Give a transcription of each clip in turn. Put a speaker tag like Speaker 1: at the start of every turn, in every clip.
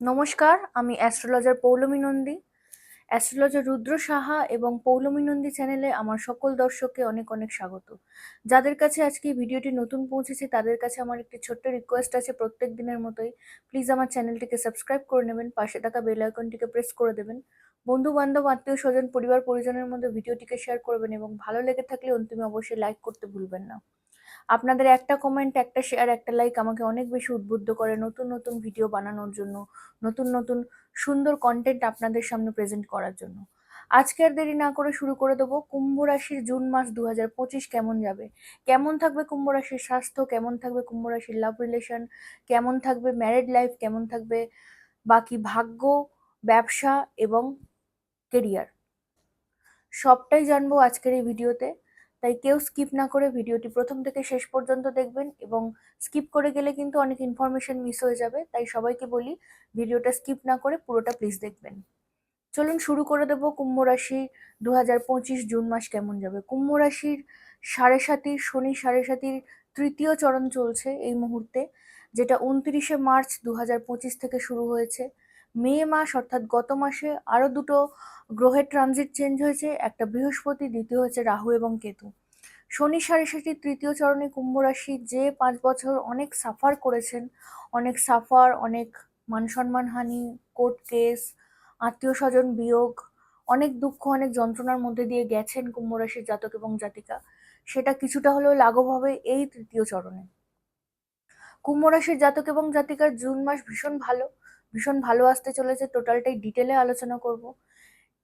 Speaker 1: নমস্কার, আমি astrologer Poulami Nandi. Astrologer Rudra Saha এবং পৌলমী নন্দী চ্যানেলে আমার সকল দর্শককে অনেক অনেক স্বাগত। যাদের কাছে আজকে ভিডিওটি নতুন পৌঁছেছে, তাদের কাছে আমার একটি ছোট্ট রিকোয়েস্ট আছে প্রত্যেক দিনের মতোই। প্লিজ আমার চ্যানেলটিকে সাবস্ক্রাইব করে নেবেন, পাশে থাকা বেল আইকনটিকে প্রেস করে দেবেন। বন্ধু বান্ধব আত্মীয় স্বজন পরিবার পরিজনের মধ্যে ভিডিওটিকে শেয়ার করবেন এবং ভালো লেগে থাকলে অন্তিমে অবশ্যই লাইক করতে ভুলবেন না। আপনাদের একটা কমেন্ট একটা শেয়ার একটা লাইক আমাকে অনেক বেশি উদ্বুদ্ধ করে নতুন নতুন ভিডিও বানানোর জন্য, নতুন নতুন সুন্দর কন্টেন্ট আপনাদের সামনে প্রেজেন্ট করার জন্য। আজকে আর দেরি না করে শুরু করে দেবো। কুম্ভ রাশির জুন মাস দু হাজার পঁচিশ কেমন যাবে? কেমন থাকবে কুম্ভ রাশির স্বাস্থ্য? কেমন থাকবে কুম্ভ রাশির লাভ রিলেশন কেমন থাকবে ম্যারেড লাইফ কেমন থাকবে বাকি ভাগ্য, ব্যবসা এবং কেরিয়ার সবটাই জানব আজকের এই ভিডিওতে তাই কেউ স্কিপ না করে ভিডিওটি প্রথম থেকে শেষ পর্যন্ত দেখবেন এবং স্কিপ করে গেলে কিন্তু অনেক ইনফরমেশন মিস হয়ে যাবে। তাই সবাইকে বলি, ভিডিওটা স্কিপ না করে পুরোটা প্লিজ দেখবেন। চলুন শুরু করে দেবো কুম্ভ রাশি দু হাজার পঁচিশ জুন মাস কেমন যাবে। কুম্ভ রাশির সাড়ে সাতির, শনি সাড়ে সাতির তৃতীয় চরণ চলছে এই মুহূর্তে, যেটা উনত্রিশে মার্চ দু হাজার পঁচিশ থেকে শুরু হয়েছে। মে মাস অর্থাৎ গত মাসে আরও দুটো গ্রহের ট্রানজিট চেঞ্জ হয়েছে, একটা বৃহস্পতি, দ্বিতীয় হচ্ছে রাহু এবং কেতু। শনি সাড়ে সাথে তৃতীয় চরণে কুম্ভ রাশি, যে পাঁচ বছর অনেক সাফার করেছেন, অনেক সাফার অনেক মান সম্মান হানি কোর্ট কেস আত্মীয় স্বজন বিয়োগ, অনেক দুঃখ, অনেক যন্ত্রণার মধ্যে দিয়ে গেছেন কুম্ভ রাশির জাতক এবং জাতিকা। সেটা কিছুটা হলেও লাঘব হবে এই তৃতীয় চরণে। কুম্ভ রাশির জাতক এবং জাতিকার জুন মাস ভীষণ ভালো ভীষণ ভালো আসতে চলেছে টোটালটাই ডিটেলে আলোচনা করব।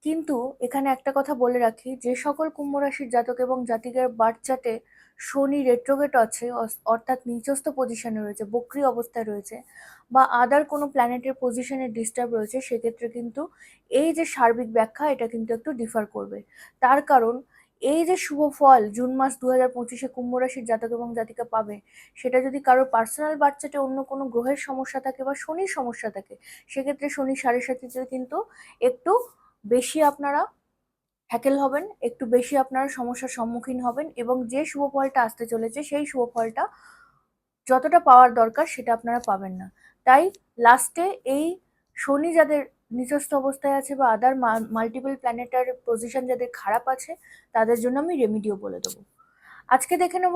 Speaker 1: কিন্তু এখানে একটা কথা বলে রাখি, যে সকল কুম্ভ রাশির জাতক এবং জাতিকার বাচ্চাটে শনি রেট্রোগেট আছে অর্থাৎ নিচস্থ পজিশনে রয়েছে, বক্রি অবস্থায় রয়েছে বা আদার কোনো প্ল্যানেটের পজিশনে ডিস্টার্ব রয়েছে, সেক্ষেত্রে কিন্তু এই যে সার্বিক ব্যাখ্যা, এটা কিন্তু একটু ডিফার করবে। তার কারণ, এই যে শুভ ফল জুন মাস দু হাজার পঁচিশে কুম্ভ রাশির জাতক এবং জাতিকা পাবে, সেটা যদি কারোর পার্সোনাল বাচ্চাটে অন্য কোনো গ্রহের সমস্যা থাকে বা শনির সমস্যা থাকে, সেক্ষেত্রে শনি সাড়ে সাতিতে কিন্তু একটু বেশি আপনারা হ্যাকেল হবেন, একটু বেশি আপনারা সমস্যার সম্মুখীন হবেন এবং যে শুভ ফলটা আসতে চলেছে সেই শুভ ফলটা যতটা পাওয়ার দরকার সেটা আপনারা পাবেন না। তাই লাস্টে এই শনি যাদের নিচস্থ অবস্থায় আছে বা আদার মাল্টিপল প্ল্যানেটার পজিশন যাদের খারাপ আছে, তাদের জন্য আমি রেমিডিও বলে দেবো। আজকে দেখে নেব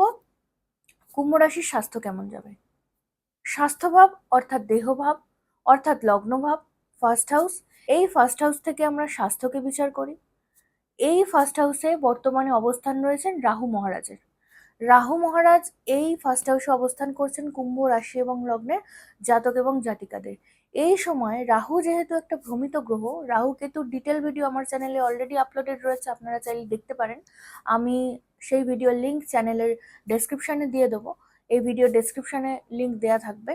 Speaker 1: কুম্ভ রাশির স্বাস্থ্য কেমন যাবে। স্বাস্থ্যভাব অর্থাৎ দেহভাব, অর্থাৎ লগ্নভাব ফার্স্ট হাউস এই ফার্স্ট হাউস থেকে আমরা স্বাস্থ্যকে বিচার করি। এই ফার্স্ট হাউসে বর্তমানে অবস্থান রয়েছেন রাহু মহারাজের। রাহু মহারাজ এই ফার্স্ট হাউসে অবস্থান করছেন কুম্ভ রাশি এবং লগ্নের জাতক এবং জাতিকাদের। এই সময় রাহু যেহেতু একটা ভ্রমিত গ্রহ, রাহু কেতুর ডিটেল ভিডিও আমার চ্যানেলে অলরেডি আপলোডেড রয়েছে, আপনারা চাইলে দেখতে পারেন। আমি সেই ভিডিওর লিঙ্ক চ্যানেলের ডেসক্রিপশানে দিয়ে দেবো। এই ভিডিও ডেসক্রিপশানে লিঙ্ক দেওয়া থাকবে।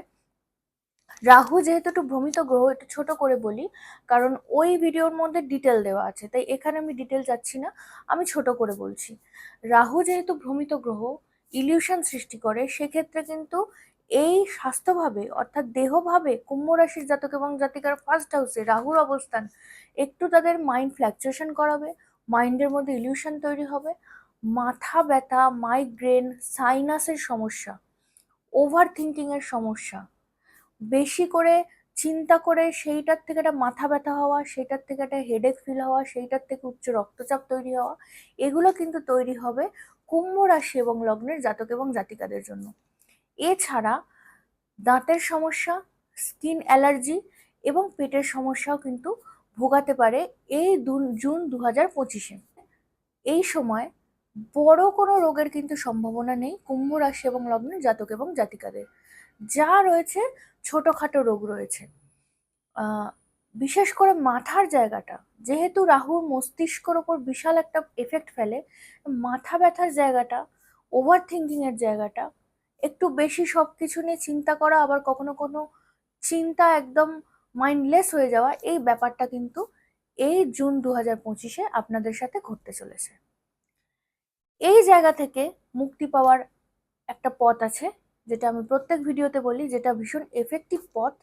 Speaker 1: রাহু যেহেতু একটু ভ্রমিত গ্রহ, একটু ছোট করে বলি, কারণ ওই ভিডিওর মধ্যে ডিটেল দেওয়া আছে, তাই এখানে আমি ডিটেল যাচ্ছি না, আমি ছোট করে বলছি। রাহু যেহেতু ভ্রমিত গ্রহ ইলিউশন সৃষ্টি করে, সেক্ষেত্রে কিন্তু এই স্বাস্থ্যভাবে, অর্থাৎ দেহভাবে কুম্ভ রাশির জাতক এবং জাতিকার ফার্স্ট হাউসে রাহুর অবস্থান, একটু তাদের মাইন্ড ফ্ল্যাকচুয়েশন করাবে মাইন্ডের মধ্যে ইলিউশন তৈরি হবে, মাথা ব্যথা মাইগ্রেন সাইনাসের সমস্যা ওভার থিঙ্কিংয়ের সমস্যা বেশি করে চিন্তা করে সেইটার থেকে একটা মাথা ব্যথা হওয়া, সেইটার থেকে একটা হেডেক ফিল হওয়া, সেইটার থেকে উচ্চ রক্তচাপ তৈরি হওয়া, এগুলো কিন্তু তৈরি হবে কুম্ভ রাশি এবং লগ্নের জাতক এবং জাতিকাদের জন্য। এছাড়া দাঁতের সমস্যা স্কিন অ্যালার্জি এবং পেটের সমস্যাও কিন্তু ভোগাতে পারে এই জুন দু হাজার পঁচিশে। এই সময় বড় কোনো রোগের কিন্তু সম্ভাবনা নেই কুম্ভ রাশি এবং লগ্নের জাতক এবং জাতিকাদের। যা রয়েছে ছোটোখাটো রোগ রয়েছে। বিশেষ করে মাথার জায়গাটা। যেহেতু রাহুর মস্তিষ্কর ওপর বিশাল একটা এফেক্ট ফেলে, মাথা ব্যথার জায়গাটা ওভার থিঙ্কিংয়ের জায়গাটা, একটু বেশি সব কিছু নিয়ে চিন্তা করা, আবার কখনো কোনো চিন্তা একদম মাইন্ডলেস হয়ে যাওয়া, এই ব্যাপারটা কিন্তু এই জুন দু হাজার পঁচিশে আপনাদের সাথে ঘটতে চলেছে। এই জায়গা থেকে মুক্তি পাওয়ার একটা পথ আছে যেটা আমি প্রত্যেক ভিডিওতে বলি, যেটা ভীষণ এফেক্টিভ পথ,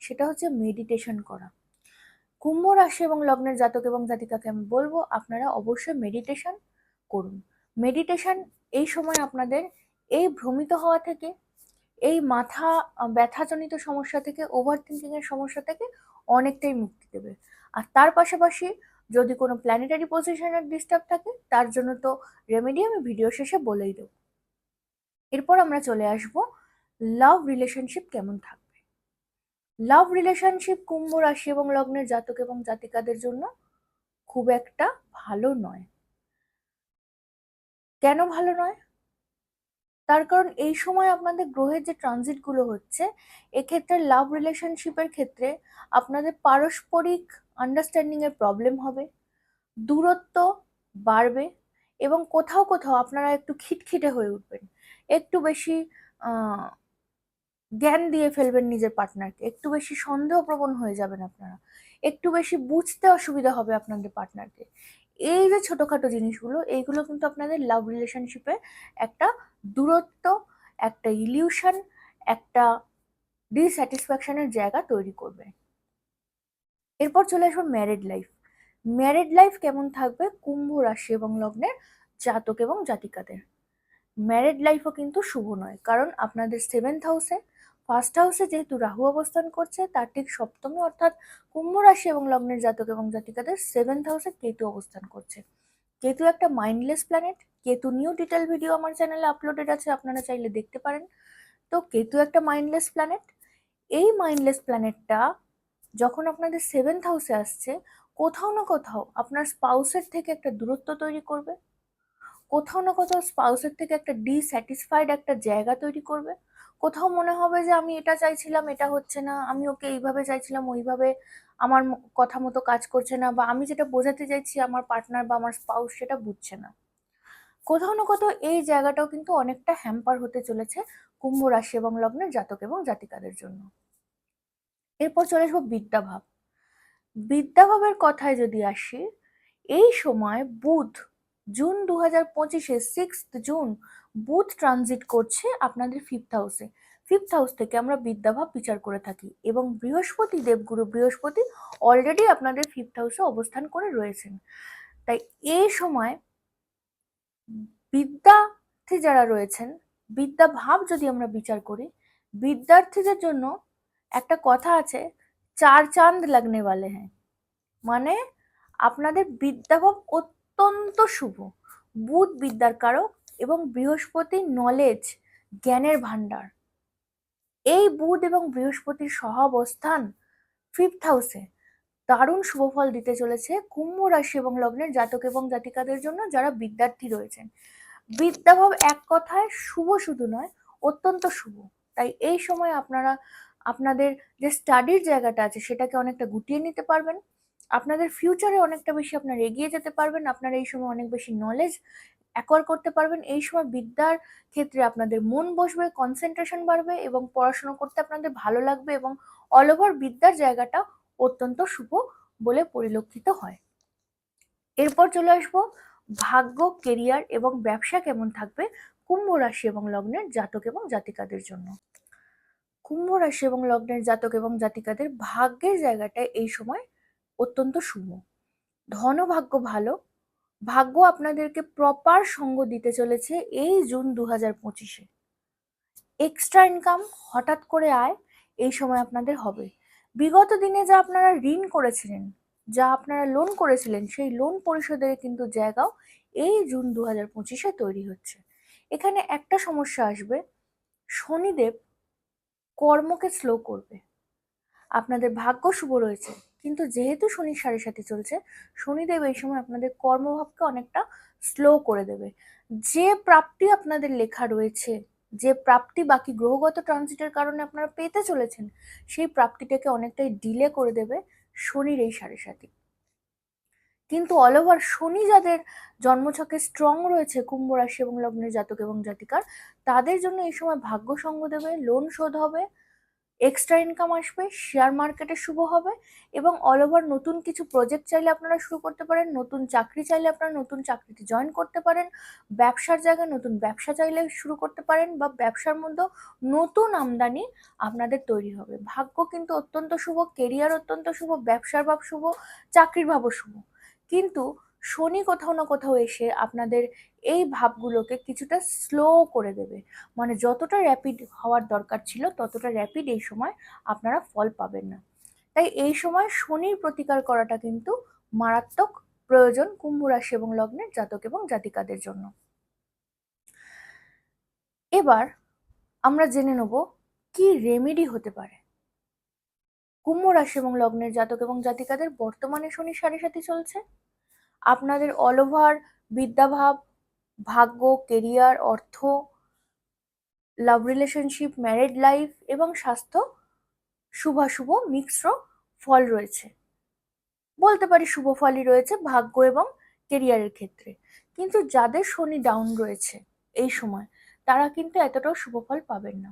Speaker 1: সেটা হচ্ছে মেডিটেশন করা। কুম্ভ রাশি এবং লগ্নের জাতক এবং জাতিকাকে আমি বলব, আপনারা অবশ্যই মেডিটেশন করুন। মেডিটেশন এই সময় আপনাদের এই ভ্রমিত হওয়া থেকে, এই মাথা ব্যথাজনিত সমস্যা থেকে ওভার থিঙ্কিং এর সমস্যা থেকে অনেকটাই মুক্তি দেবে। আর তার পাশাপাশি যদি কোনো প্ল্যানেটারি পজিশনের ডিস্টার্ব থাকে, তার জন্য তো রেমেডি আমি ভিডিও শেষে বলেই দেবো। এরপর আমরা চলে আসব লাভ রিলেশনশিপ কেমন থাকবে? লাভ রিলেশনশিপ কুম্ভ রাশি এবং লগ্নের জাতক এবং জাতিকাদের জন্য খুব একটা ভালো নয়। কেন ভালো নয়? তার কারণ এই সময় আপনাদের গ্রহের যে ট্রানজিটগুলো হচ্ছে, এক্ষেত্রে লাভ রিলেশনশিপের ক্ষেত্রে আপনাদের পারস্পরিক আন্ডারস্ট্যান্ডিং এর প্রবলেম হবে, দূরত্ব বাড়বে এবং কোথাও কোথাও আপনারা একটু খিটখিটে হয়ে উঠবেন। একটু বেশি জ্ঞান দিয়ে ফেলবেন নিজের পার্টনারকে একটু বেশি সন্দেহপ্রবণ হয়ে যাবেন আপনারা। একটু বেশি বুঝতে অসুবিধা হবে আপনাদের পার্টনারকে এই যে ছোটোখাটো জিনিসগুলো, এইগুলো কিন্তু আপনাদের লাভ রিলেশনশিপে একটা দূরত্ব, একটা ইলিউশন একটা ডিস্যাটিসফ্যাকশনের জায়গা তৈরি করবে। এরপর চলে আসব ম্যারিড লাইফ ম্যারিড লাইফ কেমন থাকবে? কুম্ভ রাশি এবং লগ্নের জাতক এবং জাতিকাদের। ম্যারিড লাইফও কিন্তু শুভ নয়, কারণ আপনাদের সেভেন্থ হাউসে ফার্স্ট হাউসে যেহেতু রাহু অবস্থান করছে, তার ঠিক সপ্তমে অর্থাৎ কুম্ভ রাশি এবং লগ্নের জাতক এবং জাতিকাদের সেভেন্থ হাউসে কেতু অবস্থান করছে। কেতু একটা mindless planet Ketu new detail video আমার চ্যানেলে আপলোডেড আছে, আপনারা চাইলে দেখতে পারেন। তো কেতু একটা মাইন্ডলেস প্ল্যানেট এই মাইন্ডলেস প্ল্যানেটটা যখন আপনাদের সেভেন্থ হাউসে আসছে কোথাও না কোথাও আপনার স্পাউসের থেকে একটা দূরত্ব তৈরি করবে। কোথাও না কোথাও স্পাউসের থেকে একটা ডিস্যাটিসফাইড একটা জায়গা তৈরি করবে। কোথাও মনে হবে যে আমি এটা চাইছিলাম, এটা হচ্ছে না, আমি ওকে এইভাবে চাইছিলাম, ওইভাবে আমার কথা মতো কাজ করছে না বা আমি যেটা বোঝাতে চাইছি আমার পার্টনার বা আমার স্পাউস সেটা বুঝছে না। কোথাও না কোথাও এই জায়গাটাও কিন্তু অনেকটা হ্যাম্পার হতে চলেছে কুম্ভ রাশি এবং লগ্নের জাতক এবং জাতিকাদের জন্য। এরপর চলে আসব বিদ্যাভাব বিদ্যাভাবের কথায় যদি আসি, এই সময় বুধ, জুন দু হাজার পঁচিশে সিক্স জুন, বুধ ট্রানজিট করছে আপনাদের ফিফথ হাউসে ফিফথ হাউস থেকে আমরা বিদ্যাভাব বিচার করে থাকি এবং বৃহস্পতি দেবগুরু বৃহস্পতি অলরেডি আপনাদের ফিফথ হাউসে অবস্থান করে রয়েছেন। তাই এই সময় বিদ্যার্থী যারা রয়েছেন, বিদ্যাভাব যদি আমরা বিচার করি, বিদ্যার্থীদের জন্য একটা কথা আছে চার চাঁদ লাগনে वाले হ্যাঁ। মানে আপনাদের বিদ্যাভাব অত্যন্ত শুভ। বুধ বিদ্যার কারক এবং বৃহস্পতি নলেজ জ্ঞানের ভান্ডার এই বুধ এবং বৃহস্পতির সহাবস্থান ফিফথ হাউসে দারুণ শুভফল দিতে চলেছে কুম্ভ রাশি এবং লগ্নের জাতক এবং জাতিকাদের জন্য যারা বিদ্যার্থী রয়েছেন। বিদ্যাভাব এক কথায় শুভ শুধু নয়, অত্যন্ত শুভ। তাই এই সময় আপনারা আপনাদের যে স্টাডির জায়গাটা আছে সেটাকে অনেকটা গুটিয়ে নিতে পারবেন। আপনাদের ফিউচারে অনেকটা বেশি আপনারা এগিয়ে যেতে পারবেন। আপনারা এই সময় অনেক বেশি নলেজ অ্যাকোয়ার করতে পারবেন। এই সময় বিদ্যার ক্ষেত্রে আপনাদের মন বসবে কনসেন্ট্রেশন বাড়বে এবং পড়াশোনা করতে আপনাদের ভালো লাগবে এবং অল ওভার বিদ্যার জায়গাটা অত্যন্ত শুভ বলে পরিলক্ষিত হয়। এরপর চলে আসব, ভাগ্য কেরিয়ার এবং ব্যবসা কেমন থাকবে, কুম্ভ রাশি এবং লগ্নের জাতক এবং জাতিকাদের জন্য। কুম্ভ রাশি এবং লগ্নের জাতক এবং জাতিকাদের ভাগ্যের জায়গাটা এই সময় অত্যন্ত শুভ। ধনভাগ্য ভালো। ভাগ্য আপনাদেরকে প্রপার সঙ্গ দিতে চলেছে এই জুন দু হাজার পঁচিশে। এক্সট্রা ইনকাম হঠাৎ করে আয় এই সময় আপনাদের হবে। বিগত দিনে যা আপনারা ঋণ করেছিলেন, যা আপনারা লোন করেছিলেন, সেই লোন পরিশোধের কিন্তু জায়গাও এই জুন দু হাজার পঁচিশে তৈরি হচ্ছে। এখানে একটা সমস্যা আসবে। শনিদেব কর্মকে স্লো করবে। আপনাদের ভাগ্য শুভ রয়েছে, কিন্তু যেহেতু শনি সাড়ে সাথে চলছে, শনিদেব এই সময় আপনাদের কর্মভাবকে অনেকটা স্লো করে দেবে। যে প্রাপ্তি আপনাদের লেখা রয়েছে, যে প্রাপ্তি বাকি গ্রহগত ট্রানজিটের কারণে আপনারা পেতে চলেছেন, সেই প্রাপ্তিটাকে অনেকটাই ডিলে করে দেবে শনির এই সাড়ে সাথে কিন্তু অল ওভার শনি যাদের জন্মছকে স্ট্রং রয়েছে, কুম্ভ রাশি এবং লগ্নের জাতক এবং জাতিকার, তাদের জন্য এই সময় ভাগ্য সঙ্গ দেবে লোন শোধ হবে এক্সট্রা ইনকাম আসবে শেয়ার মার্কেটে শুভ হবে এবং অল ওভার নতুন কিছু প্রজেক্ট চাইলে আপনারা শুরু করতে পারেন, নতুন চাকরি চাইলে আপনারা নতুন চাকরিতে জয়েন করতে পারেন, ব্যবসার জায়গায় নতুন ব্যবসা চাইলে শুরু করতে পারেন বা ব্যবসার মধ্যে নতুন আমদানি আপনাদের তৈরি হবে। ভাগ্য কিন্তু অত্যন্ত শুভ কেরিয়ার অত্যন্ত শুভ, ব্যবসার ভাব শুভ, চাকরির ভাবও শুভ। কিন্তু শনি কোথাও না কোথাও এসে আপনাদের এই ভাবগুলোকে কিছুটা স্লো করে দেবে। মানে যতটা র্যাপিড হওয়ার দরকার ছিল, ততটা র্যাপিড এই সময় আপনারা ফল পাবেন না। তাই এই সময় শনির প্রতিকার করাটা কিন্তু মারাত্মক প্রয়োজন কুম্ভ রাশি এবং লগ্নের জাতক এবং জাতিকাদের জন্য। এবার আমরা জেনে নেব কি রেমেডি হতে পারে। কুম্ভ রাশি এবং লগ্নের জাতক এবং জাতিকাদের বর্তমানে শনি সাড়ে সাথে চলছে। আপনাদের অল ওভার বিদ্যাভাব, ভাগ্য কেরিয়ার অর্থ লাভ রিলেশনশিপ ম্যারেড লাইফ এবং স্বাস্থ্য শুভাশুভ মিশ্র ফল রয়েছে। বলতে পারি শুভ ফলই রয়েছে ভাগ্য এবং কেরিয়ারের ক্ষেত্রে। কিন্তু যাদের শনি ডাউন রয়েছে এই সময়, তারা কিন্তু এতটাও শুভ ফল পাবেন না।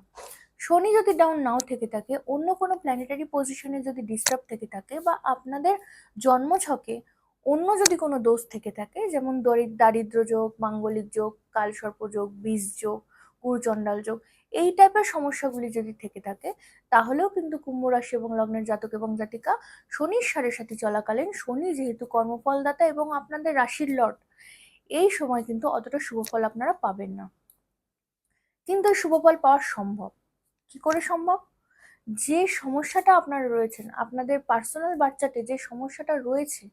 Speaker 1: শনি যদি ডাউন নাও থেকে থাকে, অন্য কোনো প্ল্যানেটারি পজিশনে যদি ডিস্টার্ব থেকে থাকে বা আপনাদের জন্মছকে অন্য যদি কোনো দোষ থেকে থাকে, যেমন দরি- দারিদ্র যোগ, মাঙ্গলিক যোগ, কালসর্প যোগ, বীজ যোগ কুরচণ্ডাল যোগ, এই টাইপের সমস্যাগুলি যদি থেকে থাকে, তাহলেও কিন্তু কুম্ভ রাশি এবং লগ্নের জাতক এবং জাতিকা শনির সাড়ে সাথে চলাকালীন শনি যেহেতু কর্মফলদাতা এবং আপনাদের রাশির লট এই সময় কিন্তু অতটা শুভফল আপনারা পাবেন না। কিন্তু শুভফল পাওয়া সম্ভব। কি করে সম্ভব? যে সমস্যাটা আপনারা রয়েছেন, আপনাদের পার্সোনাল বাচ্চাতে যে সমস্যাটা রয়েছে,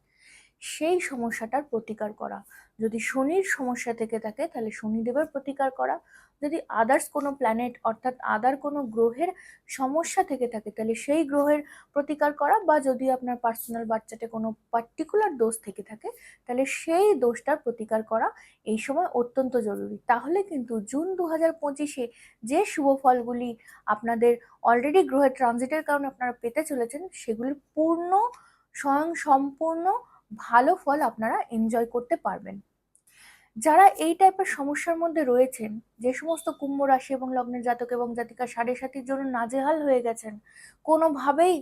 Speaker 1: সেই সমস্যাটার প্রতিকার করা। যদি শনির সমস্যা থেকে থাকে, তাহলে শনিদেবের প্রতিকার করা। যদি আদার্স কোনো প্ল্যানেট অর্থাৎ আদার কোনো গ্রহের সমস্যা থেকে থাকে, তাহলে সেই গ্রহের প্রতিকার করা বা যদি আপনার পার্সোনাল বাচ্চাতে কোনো পার্টিকুলার দোষ থেকে থাকে, তাহলে সেই দোষটার প্রতিকার করা এই সময় অত্যন্ত জরুরি। তাহলে কিন্তু জুন দু হাজার পঁচিশে যে শুভ ফলগুলি আপনাদের অলরেডি গ্রহের ট্রানজিটের কারণে আপনারা পেতে চলেছেন সেগুলি পূর্ণ, স্বয়ং সম্পূর্ণ ভালো ফল আপনারা এনজয় করতে পারবেন। যারা এই টাইপের সমস্যার মধ্যে রয়েছেন, যে সমস্ত কুম্ভ রাশি এবং লগ্নের জাতক এবং জাতিকা সাড়ে সাতির জন্য নাজেহাল হয়ে গেছেন, কোনোভাবেই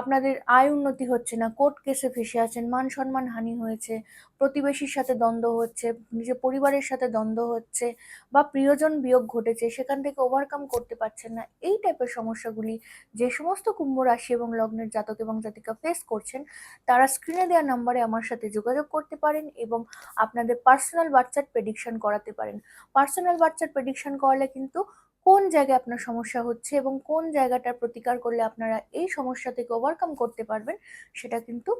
Speaker 1: আপনাদের আয় উন্নতি হচ্ছে না, কোর্ট কেসে ফেসে আছেন, মান সম্মান হানি হয়েছে, প্রতিবেশীর সাথে দ্বন্দ্ব হচ্ছে, নিজের পরিবারের সাথে দ্বন্দ্ব হচ্ছে বা প্রিয়জন বিয়োগ ঘটেছে, সেখান থেকে ওভারকাম করতে পারছেন না, এই টাইপের সমস্যাগুলি যে সমস্ত কুম্ভ রাশি এবং লগ্নের জাতক এবং জাতিকা ফেস করছেন, তারা স্ক্রিনে দেওয়া নাম্বারে আমার সাথে যোগাযোগ করতে পারেন এবং আপনাদের পার্সোনাল বাচ্চার প্রেডিকশন করাতে পারেন। পার্সোনাল বাচ্চার প্রেডিকশন করালে কিন্তু কোন জায়গায় আপনার সমস্যা হচ্ছে এবং কোন জায়গাটার প্রতিকার করলে আপনারা এই সমস্যা থেকে ওভারকাম করতে পারবেন, সেটা কিন্তু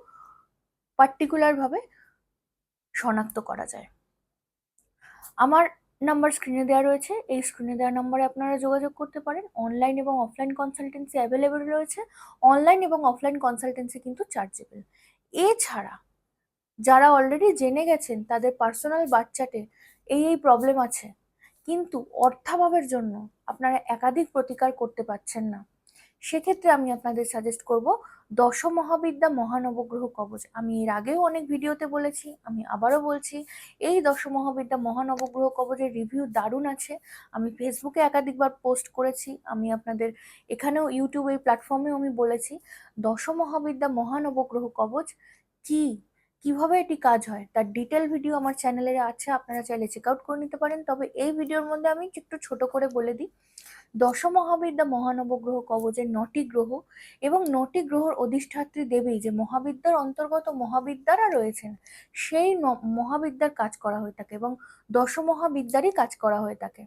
Speaker 1: পার্টিকুলারভাবে শনাক্ত করা যায়। আমার নাম্বার স্ক্রিনে দেওয়া রয়েছে, এই স্ক্রিনে দেওয়া নাম্বারে আপনারা যোগাযোগ করতে পারেন। অনলাইন এবং অফলাইন কনসালটেন্সি অ্যাভেলেবেল রয়েছে। অনলাইন এবং অফলাইন কনসালটেন্সি কিন্তু চার্জেবল এছাড়া যারা অলরেডি জেনে গেছেন, তাদের পার্সোনাল বাচ্চাতে এই এই প্রবলেম আছে। কিন্তু অর্থাভাবের জন্য আপনারা একাধিক প্রতিকার করতে পারছেন না। সেক্ষেত্রে আমি আপনাদের সাজেস্ট করব দশ মহাবিদ্যা মহানবগ্রহ কবচ। আমি এর আগেও অনেক ভিডিওতে বলেছি, আমি আবারও বলছি, এই দশ মহাবিদ্যা মহানবগ্রহ কবচের রিভিউ দারুণ আছে। আমি ফেসবুকে একাধিকবার পোস্ট করেছি, আমি আপনাদের এখানেও ইউটিউব এই প্ল্যাটফর্মেও আমি বলেছি দশ মহাবিদ্যা মহানবগ্রহ কবচ কি কীভাবে এটি কাজ হয়, তার ডিটেল ভিডিও আমার চ্যানেলে আছে, আপনারা চাইলে চেক আউট করে নিতে পারেন। তবে এই ভিডিওর মধ্যে আমি একটু ছোট করে বলে দিই। দশ মহাবিদ্যা মহানবগ্রহ কবচের নটি গ্রহ এবং নটি গ্রহর অধিষ্ঠাত্রী দেবী যে মহাবিদ্যার অন্তর্গত মহাবিদ্যারা রয়েছেন, সেই মহাবিদ্যার কাজ করা হয়ে থাকে এবং দশ মহাবিদ্যারই কাজ করা হয়ে থাকে।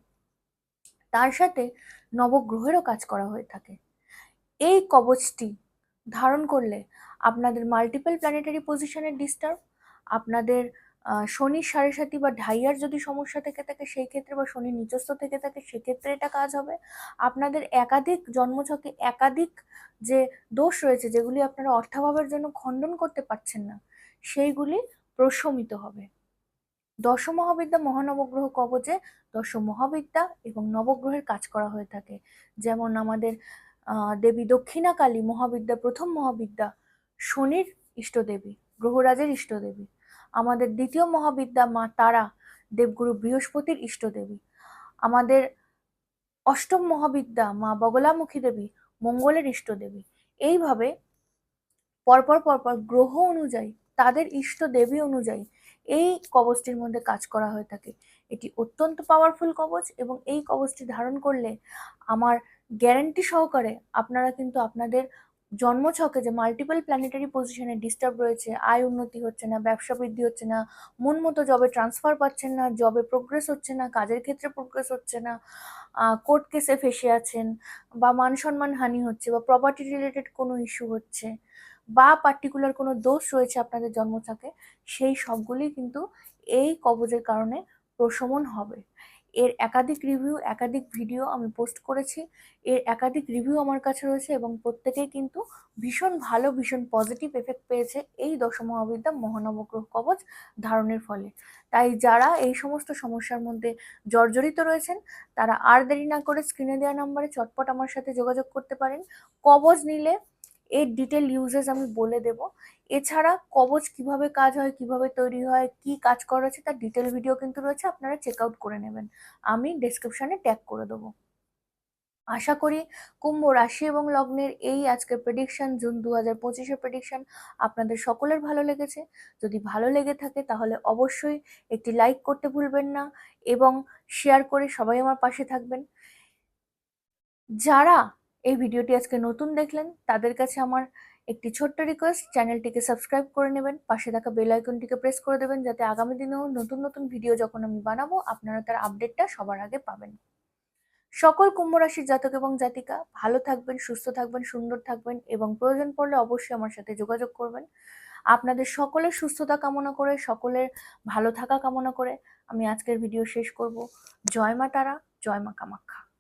Speaker 1: তার সাথে নবগ্রহেরও কাজ করা হয়ে থাকে। এই কবচটি ধারণ করলে আপনাদের মাল্টিপল প্ল্যানেটারি পজিশনের ডিস্টার্ব আপনাদের শনির সাড়ে সাথী বা ঢাইয়ার যদি সমস্যা থেকে থাকে সেই ক্ষেত্রে বা শনির নিচস্থ থেকে থাকে সেক্ষেত্রে এটা কাজ হবে। আপনাদের একাধিক জন্মছকে একাধিক যে দোষ রয়েছে যেগুলি আপনারা অর্থাভাবের জন্য খণ্ডন করতে পারছেন না, সেইগুলি প্রশমিত হবে। দশ মহাবিদ্যা মহানবগ্রহ কবচে দশ মহাবিদ্যা এবং নবগ্রহের কাজ করা হয়ে থাকে। যেমন আমাদের দেবী দক্ষিণাকালী মহাবিদ্যা, প্রথম মহাবিদ্যা শনির ইষ্টদেবী, গ্রহরাজের ইষ্টদেবী, আমাদের দ্বিতীয় মহাবিদ্যা মা তারা, দেবগুরু বৃহস্পতির ইষ্টদেবী, আমাদের অষ্টম মহাবিদ্যা মা বগলামুখী দেবী, মঙ্গলের ইষ্টদেবী। এইভাবে পরপর পরপর গ্রহ অনুযায়ী, তাদের ইষ্ট দেবী অনুযায়ী এই কবচটির মধ্যে কাজ করা হয়ে থাকে। এটি অত্যন্ত পাওয়ারফুল কবচ এবং এই কবচটি ধারণ করলে আমার গ্যারেন্টি সহকারে আপনারা কিন্তু আপনাদের জন্মছকে যে মাল্টিপল প্ল্যানেটারি পজিশনে ডিস্টার্ব রয়েছে, আয় উন্নতি হচ্ছে না, ব্যবসা বৃদ্ধি হচ্ছে না, মন মতো জবে ট্রান্সফার পাচ্ছেন না জবে প্রোগ্রেস হচ্ছে না, কাজের ক্ষেত্রে প্রোগ্রেস হচ্ছে না কোর্ট কেসে ফেসে আছেন, বা মান সম্মান হানি হচ্ছে, বা প্রপার্টি রিলেটেড কোনো ইস্যু হচ্ছে, বা পার্টিকুলার কোনো দোষ রয়েছে আপনাদের জন্মছকে সেই সবগুলি কিন্তু এই কবজের কারণে প্রশমন হবে। এর একাধিক রিভিউ একাধিক ভিডিও আমি পোস্ট করেছি। এর একাধিক রিভিউ আমার কাছে রয়েছে এবং প্রত্যেকেই কিন্তু ভীষণ ভালো, ভীষণ পজিটিভ এফেক্ট পেয়েছে এই দশমহাবিদ্যা মহানবগ্রহ কবচ ধারণের ফলে। তাই যারা এই সমস্ত সমস্যার মধ্যে জর্জরিত রয়েছেন, তারা আর দেরি না করে স্ক্রিনে দেওয়া নাম্বারে চটপট আমার সাথে যোগাযোগ করতে পারেন। কবচ নিলে এর ডিটেল ইউজেস আমি বলে দেব। এছাড়া কবচ কীভাবে কাজ হয়, কীভাবে তৈরি হয়, কি কাজ করা আছে তার ডিটেল ভিডিও কিন্তু রয়েছে, আপনারা চেক আউট করে নেবেন। আমি ডেসক্রিপশনে ট্যাগ করে দেবো। আশা করি কুম্ভ রাশি এবং লগ্নের এই আজকের প্রেডিকশন জুন দু হাজার পঁচিশের প্রেডিকশন আপনাদের সকলের ভালো লেগেছে। যদি ভালো লেগে থাকে তাহলে অবশ্যই একটি লাইক করতে ভুলবেন না এবং শেয়ার করে সবাই আমার পাশে থাকবেন। যারা এই ভিডিওটি আজকে নতুন দেখলেন, তাদের কাছে আমার একটি ছোট্ট রিকোয়েস্ট চ্যানেলটিকে সাবস্ক্রাইব করে নেবেন, পাশে থাকা বেল আইকনটিকে প্রেস করে দেবেন, যাতে আগামী দিনেও নতুন নতুন ভিডিও যখন আমি বানাবো, আপনারা তার আপডেটটা সবার আগে পাবেন। সকল কুম্ভ রাশির জাতক এবং জাতিকা, ভালো থাকবেন, সুস্থ থাকবেন, সুন্দর থাকবেন এবং প্রয়োজন পড়লে অবশ্যই আমার সাথে যোগাযোগ করবেন। আপনাদের সকলের সুস্থতা কামনা করে, সকলের ভালো থাকা কামনা করে আমি আজকের ভিডিও শেষ করব। জয় মা তারা, জয় মা কামাখ্যা।